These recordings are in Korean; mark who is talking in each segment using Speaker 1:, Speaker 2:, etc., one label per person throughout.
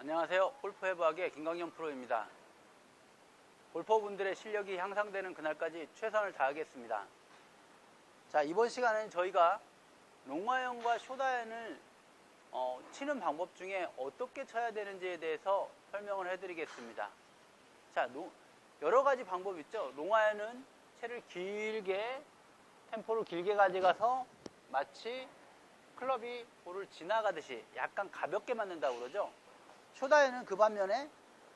Speaker 1: 안녕하세요. 골프 해부학의 김광현 프로입니다. 골퍼분들의 실력이 향상되는 그날까지 최선을 다하겠습니다. 자, 이번 시간에는 저희가 롱아이언과 숏아이언을 어, 치는 방법 중에 어떻게 쳐야 되는지에 대해서 설명을 해드리겠습니다. 자, 노- 여러 가지 방법 있죠. 롱아이언은 채를 길게, 템포를 길게 가져가서 마치 클럽이 볼을 지나가듯이 약간 가볍게 맞는다고 그러죠. 숏아이언은 그 반면에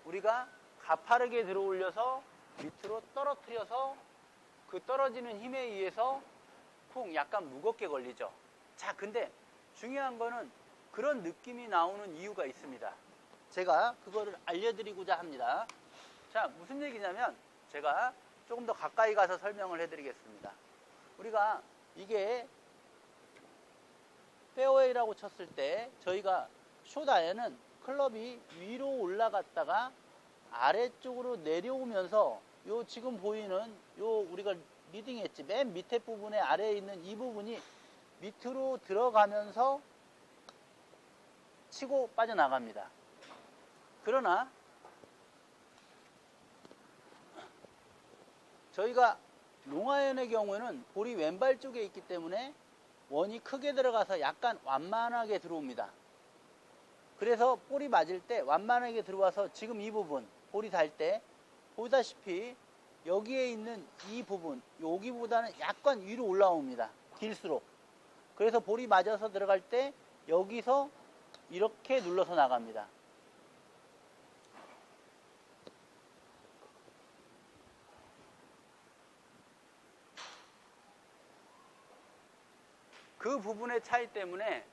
Speaker 1: 우리가 가파르게 들어 올려서 밑으로 떨어뜨려서 그 떨어지는 힘에 의해서 쿵 약간 무겁게 걸리죠. 자, 근데 중요한 거는 그런 느낌이 나오는 이유가 있습니다. 제가 그거를 알려드리고자 합니다. 자, 무슨 얘기냐면 제가 조금 더 가까이 가서 설명을 해드리겠습니다. 우리가 이게 페어웨이라고 쳤을 때 저희가 숏아이언은 클럽이 위로 올라갔다가 아래쪽으로 내려오면서 요 지금 보이는 요 우리가 리딩했지 맨 밑에 부분에 아래에 있는 이 부분이 밑으로 들어가면서 치고 빠져나갑니다. 그러나 저희가 롱아이언의 경우에는 볼이 왼발 쪽에 있기 때문에 원이 크게 들어가서 약간 완만하게 들어옵니다. 그래서 볼이 맞을 때 완만하게 들어와서 지금 이 부분 볼이 닿을 때 보다시피 여기에 있는 이 부분 여기보다는 약간 위로 올라옵니다. 길수록. 그래서 볼이 맞아서 들어갈 때 여기서 이렇게 눌러서 나갑니다. 그 부분의 차이 때문에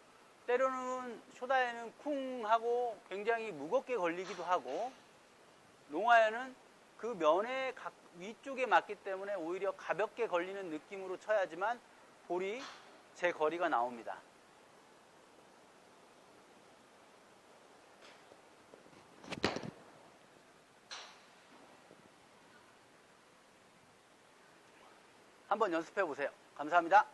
Speaker 1: 때로는 쇼다에 는쿵 하고 굉장히 무겁게 걸리기도 하고 농아에는 그 면의 각- 위쪽에 맞기 때문에 오히려 가볍게 걸리는 느낌으로 쳐야지만 볼이 제 거리가 나옵니다. 한번 연습해 보세요. 감사합니다.